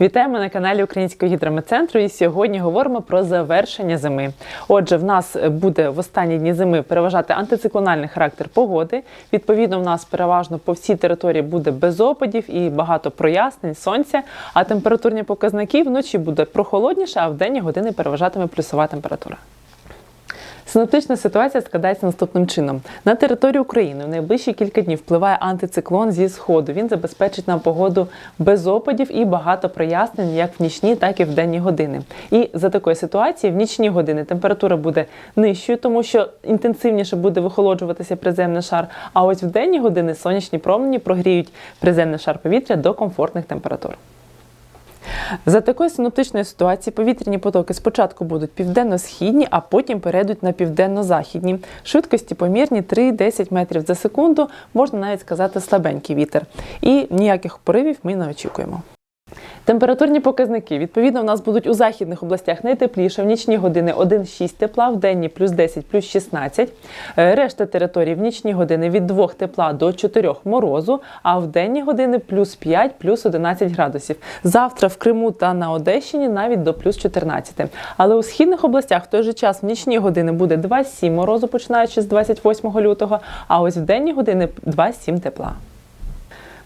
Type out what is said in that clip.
Вітаємо на каналі Українського гідрометцентру. І сьогодні говоримо про завершення зими. Отже, в нас буде в останні дні зими переважати антициклональний характер погоди. Відповідно, в нас переважно по всій території буде без опадів і багато прояснень, сонця. А температурні показники вночі буде прохолодніше, а в денні години переважатиме плюсова температура. Синоптична ситуація складається наступним чином: на територію України в найближчі кілька днів впливає антициклон зі сходу. Він забезпечить нам погоду без опадів і багато прояснень, як в нічні, так і в денні години. І за такої ситуації в нічні години температура буде нижчою, тому що інтенсивніше буде вихолоджуватися приземний шар. А ось в денні години сонячні промені прогріють приземний шар повітря до комфортних температур. За такої синоптичної ситуації повітряні потоки спочатку будуть південно-східні, а потім перейдуть на південно-західні. Швидкості помірні 3-10 метрів за секунду, можна навіть сказати слабенький вітер. І ніяких поривів ми не очікуємо. Температурні показники. Відповідно, у нас будуть у західних областях найтепліше, в нічні години 1,6 тепла, в денні плюс 10, плюс 16. Е, Решта територій в нічні години від 2 тепла до 4 морозу, а в денні години плюс 5, плюс 11 градусів. Завтра в Криму та на Одещині навіть до плюс 14. Але у східних областях в той же час в нічні години буде 2,7 морозу, починаючи з 28 лютого, а ось в денні години 2,7 тепла.